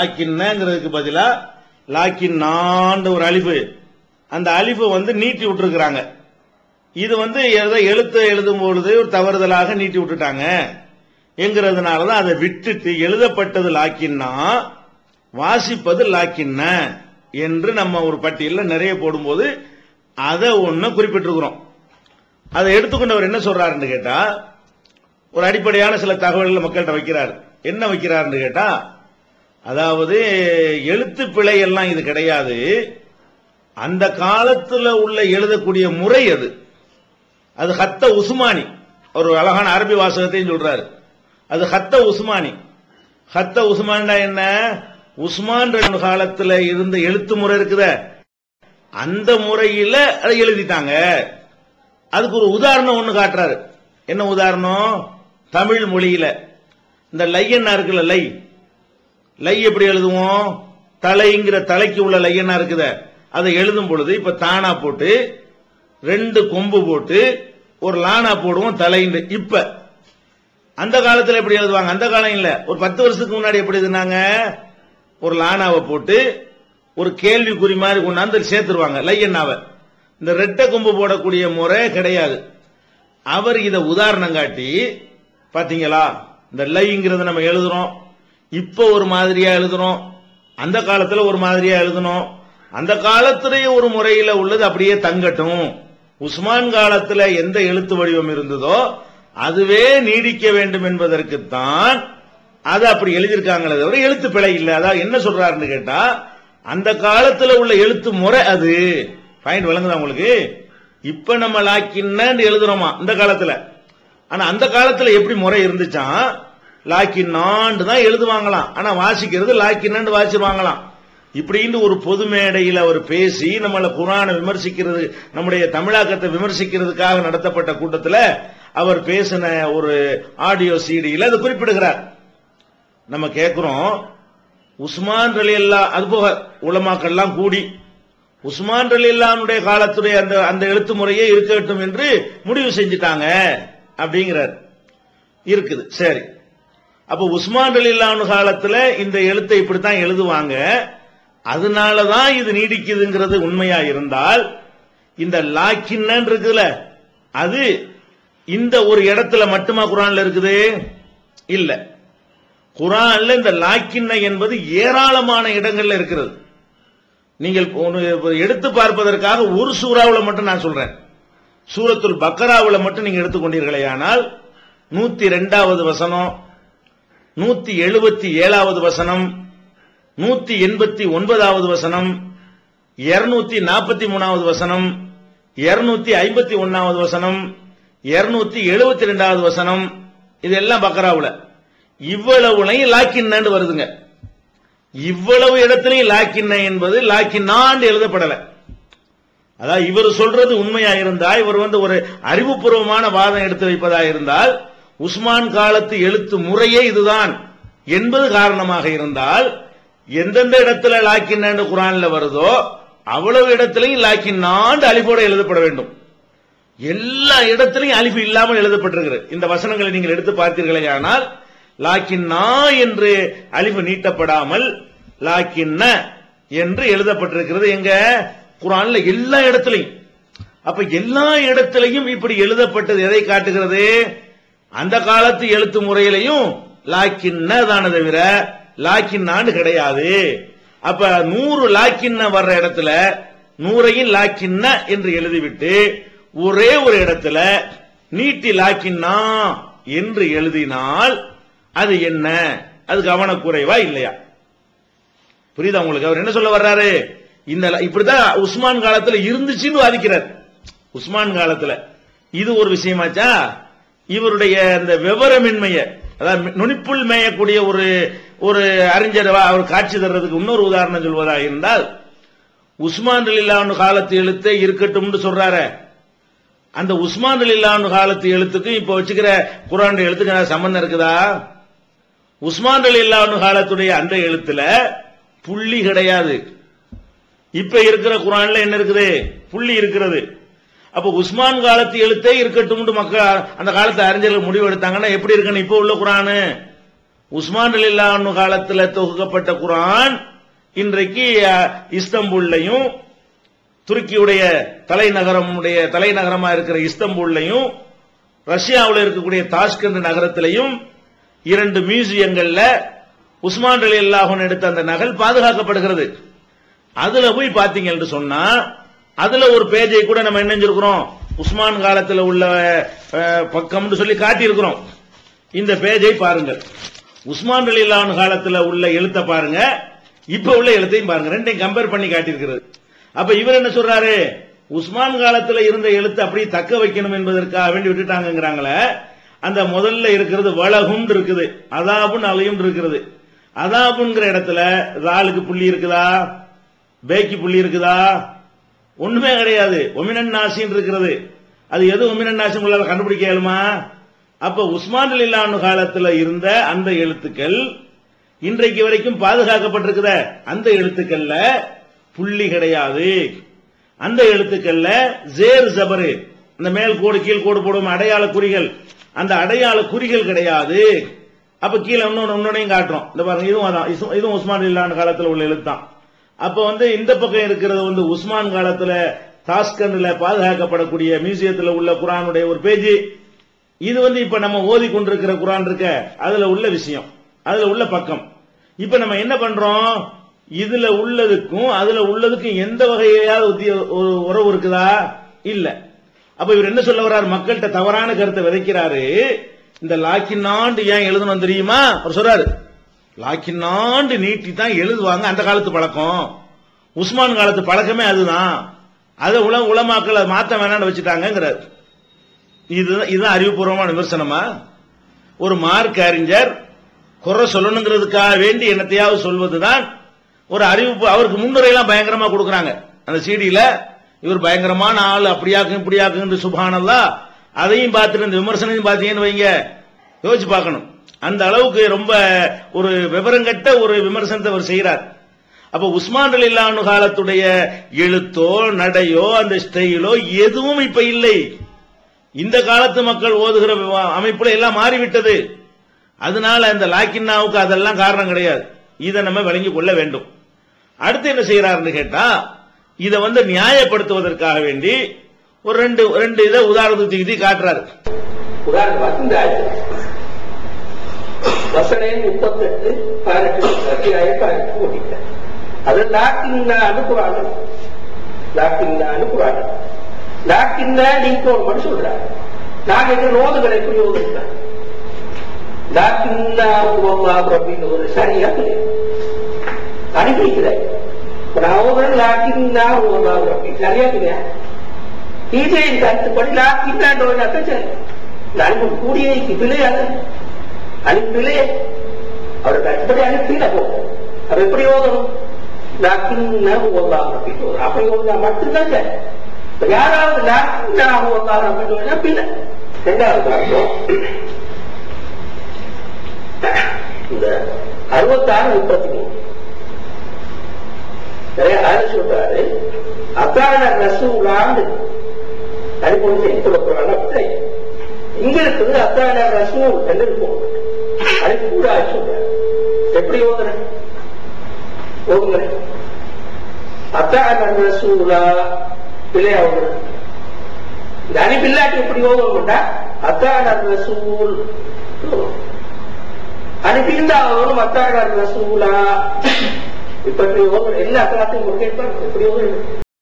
லாக்கின்னங்கிறதுக்கு பதிலா லாக்கின்னான்ற ஒரு அழிப்பு. அந்த அழிப்பு வந்து நீட்டி விட்டுருக்குறாங்க. இது வந்து ஏதோ எழுத்து எழுதும் பொழுது ஒரு தவறுதலாக நீட்டி விட்டுட்டாங்க. என்கிறதுனால தான் அதை விட்டுட்டு எழுதப்பட்டது லாக்கின்னா வாசிப்பது லாக்கின்ன என்று நம்ம ஒரு பட்டியலில் நிறைய போடும்போது அதை ஒன்று குறிப்பிட்டிருக்கிறோம். அதை எடுத்துக்கொண்டவர் என்ன சொல்றாருன்னு கேட்டா ஒரு அடிப்படையான சில தகவல்களை மக்கள்கிட்ட வைக்கிறார். என்ன வைக்கிறாருன்னு கேட்டா அதாவது எழுத்து பிழை எல்லாம் இது கிடையாது. அந்த காலத்தில் உள்ள எழுதக்கூடிய முறை அது. அது ஹத்த உஸ்மானி. ஒரு அழகான அரபி வாசகத்தையும் சொல்றாரு. அது ஹத்த உஸ்மானி. ஹத்த உஸ்மான்டா என்ன? உஸ்மான் ரெண்டு இருந்த எழுத்து முறை இருக்குத. அந்த முறையில் அதை எழுதிட்டாங்க. அதுக்கு ஒரு உதாரணம் ஒன்று காட்டுறாரு. என்ன உதாரணம்? தமிழ் மொழியில. இந்த லையன்னா இருக்குல்ல லை? லை எப்படி எழுதுவோம்? தலைங்கிற தலைக்கு உள்ள லையன்னா இருக்குத? அதை எழுதும் பொழுது இப்ப தானா போட்டு ரெண்டு கொம்பு போட்டு ஒரு லானா போடுவோம் தலைன்னு இப்ப அந்த காலத்துல எப்படி எழுதுவாங்க? அந்த காலம் இல்ல. ஒரு பத்து வருஷத்துக்கு முன்னாடி எப்படி எழுதுனாங்க? ஒரு லானாவை போட்டு ஒரு கேள்விக்குறி மாதிரி கொண்டாந்து சேர்த்துருவாங்க. லையன்னாவை இந்த ரெட்டை கொம்பு போடக்கூடிய முறை கிடையாது. அவர் இதை உதாரணம் காட்டி பாத்தீங்களா? இந்த லைங்கிறத நம்ம எழுதுறோம். இப்போ ஒரு மாதிரியா எழுதணும் அந்த காலத்துல ஒரு மாதிரியா எழுதணும் அந்த காலத்திலேயே ஒரு முறையில உள்ளது அப்படியே தங்கட்டும். உஸ்மான் காலத்துல எந்த எழுத்து வடிவம் இருந்ததோ அதுவே நீடிக்க வேண்டும் என்பதற்குத்தான் அது அப்படி எழுதியிருக்காங்களே தவிர எழுத்து பிழை இல்லை. அதாவது என்ன சொல்றாருன்னு கேட்டா அந்த காலத்துல உள்ள எழுத்து முறை அது. பாயிண்ட் விளங்குதா உங்களுக்கு? இப்ப நம்ம லாக்கின்னு எழுதுறோமா? இந்த காலத்துல. ஆனா அந்த காலத்துல எப்படி முறை இருந்துச்சான் லாக்கின்னாண்டு தான் எழுதுவாங்களாம். ஆனா வாசிக்கிறது லாக்கின்னு வாசிடுவாங்களாம் இப்படின்னு ஒரு பொது மேடையில் அவர் பேசி நம்மளை குரானை விமர்சிக்கிறது நம்முடைய தமிழாக்கத்தை விமர்சிக்கிறதுக்காக நடத்தப்பட்ட கூட்டத்தில் அவர் பேசின ஒரு ஆடியோ சீடியில் அது குறிப்பிடுகிறார். நம்ம கேட்குறோம் உஸ்மான் ரலியல்லா அது போக உலமாக்கள்லாம் கூடி உஸ்மான் ரலியல்லானுடைய காலத்துடைய அந்த அந்த எழுத்து முறையே இருக்கட்டும் என்று முடிவு செஞ்சிட்டாங்க அப்படிங்கிறார். இருக்குது சரி. அப்ப உஸ்மான் அலி காலத்துல இந்த எழுத்தை இப்படித்தான் எழுதுவாங்க. அதனாலதான் இது நீடிக்குதுங்கிறது உண்மையா இருந்தால் இந்த லாக்கின்னு இருக்குதுல அது இந்த ஒரு இடத்துல மட்டுமா குரான்ல இருக்குது? இல்ல. குரான்ல இந்த லாக்கின்ன என்பது ஏராளமான இடங்கள்ல இருக்கிறது. நீங்கள் எடுத்து பார்ப்பதற்காக ஒரு சூறாவில் மட்டும் நான் சொல்றேன். சூரத்துல் பக்கராவில் மட்டும் நீங்க எடுத்துக்கொண்டீர்களே ஆனால் நூத்தி ரெண்டாவது வசனம் நூத்தி எழுபத்தி ஏழாவது வசனம் நூத்தி எண்பத்தி ஒன்பதாவது வசனம் இருநூத்தி நாற்பத்தி மூணாவது வசனம் இருநூத்தி ஐம்பத்தி ஒன்னாவது வசனம் இருநூத்தி எழுபத்தி ரெண்டாவது வசனம் இதெல்லாம் பக்கராவுல. இவ்வளவுலையும் லாக்கின்னு வருதுங்க. இவ்வளவு இடத்துலையும் லாக்கின்ன என்பது லாக்கின்னாண்டு எழுதப்படல. அதாவது இவர் சொல்றது உண்மையா இருந்தா இவர் வந்து ஒரு அறிவுபூர்வமான வாதம் எடுத்து வைப்பதா இருந்தால் உஸ்மான் காலத்து எழுத்து முறையே இதுதான். என்பது காரணமாக இருந்தால் எந்தெந்த இடத்துல லாக்கின்னு குரான்ல வருதோ அவ்வளவு இடத்திலையும் லாக்கின்னாண்டு அலிஃபோட எழுதப்பட வேண்டும். எல்லா இடத்திலையும் அலிஃபு இல்லாமல் எழுதப்பட்டிருக்கிறது. இந்த வசனங்களை நீங்கள் எடுத்து பார்த்தீர்களே ஆனால் லாக்கின்னா என்று அலிஃபு நீட்டப்படாமல் லாக்கின்ன என்று எழுதப்பட்டிருக்கிறது எங்க? குரான்ல எல்லா இடத்திலையும். அப்ப எல்லா இடத்திலையும் இப்படி எழுதப்பட்டது எதை காட்டுகிறது? அந்த காலத்து எழுத்து முறையிலையும் லாக்கின்ன தானே தவிர லாக்கின்னான்னு கிடையாது. அப்ப நூறு லாக்கின்ன வர்ற இடத்துல நூறையும் லாக்கின்ன என்று எழுதிவிட்டு ஒரே ஒரு இடத்துல நீட்டி லாக்கின்னா என்று எழுதினால் அது என்ன? அது கவனக்குறைவா இல்லையா? புரியுதா உங்களுக்கு? அவர் என்ன சொல்ல வர்றாரு? இந்த இப்படிதான் உஸ்மான் காலத்துல இருந்துச்சுன்னு வாதிக்கிறார். உஸ்மான் காலத்துல. இது ஒரு விஷயமாச்சா? இவருடைய அந்த விவரமின்மைய அதாவது நுனிப்புள் மேயக்கூடிய ஒரு ஒரு அறிஞர் அவர் காட்சி தர்றதுக்கு இன்னொரு உதாரணம் சொல்வதாக இருந்தால் உஸ்மான் அலில்லான்னு காலத்து எழுத்தே இருக்கட்டும்னு சொல்றாரு. அந்த உஸ்மான் அலில்லான்னு காலத்து எழுத்துக்கும் இப்ப வச்சுக்கிற குரான் எழுத்துக்கு சம்பந்தம் இருக்குதா? உஸ்மான் அலில்லான்னு காலத்துடைய அந்த எழுத்துல புள்ளி கிடையாது. இப்ப இருக்கிற குரான்ல என்ன இருக்குது? புள்ளி இருக்கிறது. அப்ப உஸ்மான் காலத்து எழுத்தே இருக்கட்டும் மக்கள் அந்த காலத்து அறிஞர்கள் முடிவு எடுத்தாங்கன்னா எப்படி இருக்குன்னு இப்ப உள்ள குரானு. உஸ்மான் அலில்லான்னு காலத்துல தொகுக்கப்பட்ட குரான் இன்றைக்கு அஹ், இஸ்தம்புல்லையும் துருக்கியுடைய தலைநகரமுடைய தலைநகரமா இருக்கிற இஸ்தம்புல்லையும் ரஷ்யாவில் இருக்கக்கூடிய தாஷ்கண்ட் நகரத்திலையும் இரண்டு மியூசியங்கள்ல உஸ்மான் அலி அல்லாஹன் எடுத்த அந்த நகல் பாதுகாக்கப்படுகிறது. அதுல போய் பாத்தீங்கன்னு சொன்னா அதுல ஒரு பேஜை கூட நம்ம என்ன செஞ்சிருக்கிறோம் உஸ்மான் காலத்தில் உள்ள பக்கம்னு சொல்லி காட்டியிருக்கிறோம். இந்த பேஜை பாருங்கள். உஸ்மான் அலிலான் காலத்தில் உள்ள எழுத்தை பாருங்க. இப்ப உள்ள எழுத்தையும் பாருங்க. ரெண்டையும் கம்பேர் பண்ணி காட்டியிருக்கிறது. அப்ப இவர் என்ன சொல்றாரு? உஸ்மான் காலத்தில் இருந்த எழுத்து அப்படியே தக்க வைக்கணும் என்பதற்காக வேண்டி விட்டுட்டாங்கிறாங்களே அந்த முதல்ல இருக்கிறது வளகும் இருக்குது. அதாபுன் அலையும் இருக்கிறது அதாபுங்கிற இடத்துல ராலுக்கு புள்ளி இருக்குதா? பேக்கி புள்ளி இருக்குதா? ஒண்ணுமே கிடையாது. ஒமினன் நாசின்னு இருக்கிறது. அது எது ஒமினன் நாசி உங்களால கண்டுபிடிக்க இயலுமா? அப்ப உஸ்மான் அலிலானு காலத்துல இருந்த அந்த எழுத்துக்கள் இன்றைக்கு வரைக்கும் பாதுகாக்கப்பட்டிருக்கிற அந்த எழுத்துக்கள்ல புள்ளி கிடையாது. அந்த எழுத்துக்கள்ல ஜேர் ஜபரு. அந்த மேல் கோடு கீழ் கோடு போடும் அடையாள குறிகள். அந்த அடையாள குறிகள் கிடையாது. அப்ப கீழே இன்னொன்னு இன்னொன்னையும் காட்டுறோம். இந்த பாருங்க இதுவும் அதான். இதுவும் உஸ்மான் இல்லான காலத்துல உள்ள எழுத்தான் அப்ப வந்து இந்த பக்கம் இருக்கிறது வந்து உஸ்மான் காலத்துல தாஸ்கண்ட்ல பாதுகாக்கப்படக்கூடிய மியூசியத்துல உள்ள குரானுடைய ஒரு பேஜ். இது வந்து இப்ப நம்ம ஓதி கொண்டிருக்கிற குரான் இருக்க அதுல உள்ள விஷயம் அதுல உள்ள பக்கம். இப்ப நம்ம என்ன பண்றோம்? இதுல உள்ளதுக்கும் அதுல உள்ளதுக்கும் எந்த வகையாவது உத்திய- உறவு இருக்குதா? இல்ல. அப்ப இவர் என்ன சொல்ல வர்றாரு? மக்கள்கிட்ட தவறான கருத்தை விதைக்கிறாரு. இந்த லாக்கினாண்டு ஏன் எழுதணும் தெரியுமா? அவர் சொல்றாரு லாக்கினாண்டு நீட்டி தான் எழுதுவாங்க அந்த காலத்து பழக்கம். உஸ்மான் காலத்து பழக்கமே அதுதான். அதை உல உலமாக்கள் அதை மாத்த வேணாம்னு வச்சுட்டாங்கிறார் இதுதான் இதுதான் அறிவுபூர்வமான விமர்சனமா? ஒரு மார்க் அறிஞர் குறை சொல்லணுங்கிறதுக்காக வேண்டி என்னத்தையாவது சொல்வதுதான் ஒரு அறிவிப்பு அவருக்கு முன்னுரையெல்லாம் பயங்கரமா கொடுக்குறாங்க. அந்த சீடியில இவர் பயங்கரமான ஆள் அப்படியாக்கும் இப்படியாக்கும் சுபானல்லா அதையும் பார்த்துட்டு இந்த விமர்சனத்தையும் பார்த்தீங்கன்னு வைங்க. யோசிச்சு பார்க்கணும். அந்த அளவுக்கு ரொம்ப ஒரு விவரங்கட்ட ஒரு விமர்சனத்தை அவர் செய்கிறார் அப்ப உஸ்மான் அலில்லானு காலத்துடைய எழுத்தோ நடையோ அந்த ஸ்டைலோ எதுவும் இப்ப இல்லை. இந்த காலத்து மக்கள் ஓதுகிற அமைப்புல எல்லாம் மாறிவிட்டது. அதனால அந்த லாக்கின்னாவுக்கு அதெல்லாம் காரணம் கிடையாது. இதை நம்ம விளங்கி கொள்ள வேண்டும். அடுத்து என்ன செய்யறாருன்னு கேட்டா இதை வந்து நியாயப்படுத்துவதற்காக வேண்டி ஒரு ரெண்டு ரெண்டு இதை உதாரணத்துக்கு தூக்கி காட்டுறாரு. உதாரணமாக முப்பத்தி எட்டு பதினெட்டு அத்தியாயம் பதினெட்டு ஓடிக்கிறேன் அது லாக்கின்னா அனுப்புறாங்க லாக்கின்னா அனுப்புறாங்க லாக்கின்னா நீங்க ஒரு மட்டும் சொல்றாங்க நான் எங்க நோதுகளை எப்படி ஓதுறேன் லாக்கின்னா அப்படின்னு ஒரு சரியா கிடையாது அனுப்பிக்கிறேன் நான் ஓதுறேன் லாக்கின்னா அப்படின்னு சரியா கிடையாது இதே கருத்துப்படி லாக்கின்னான்ற அர்த்தம் சரி. கூடிய பிள்ளையாது அனுப்பிலே அவருக்கு அடிப்படை அனுப்பில போகும் அது எப்படி ஓதணும் அப்படின்னு அப்படி ஓதுனா மட்டும்தாங்க. யாராவது லாக்கின்னா ஓதலாம் அப்படின்னு ஓதுனா பிள்ளை ரெண்டாவது இந்த அறுபத்தாறு முப்பத்தி மூணு. நிறைய ஆள் சொல்றாரு. அத்தான ரசூலான்னு அனுப்பி கொடுக்குறாங்க அப்படி இங்க இருக்குது அகால ரசூல். என்று இருக்கும் அது கூட சொல்றாரு எப்படி ஓதுறேன் ஓதுங்க அத்தான ரசூலா பிள்ளையா ஓதுறேன் இந்த அனுப்பில்லாட்டி எப்படி ஓதுவோம்டா அத்தான ரசூல். அனுப்பியிருந்தா ஓதும் அத்தான ரசூலா. இப்ப இப்படி ஓதுற எல்லா காலத்தையும் கேட்பாங்க எப்படி ஓதுறது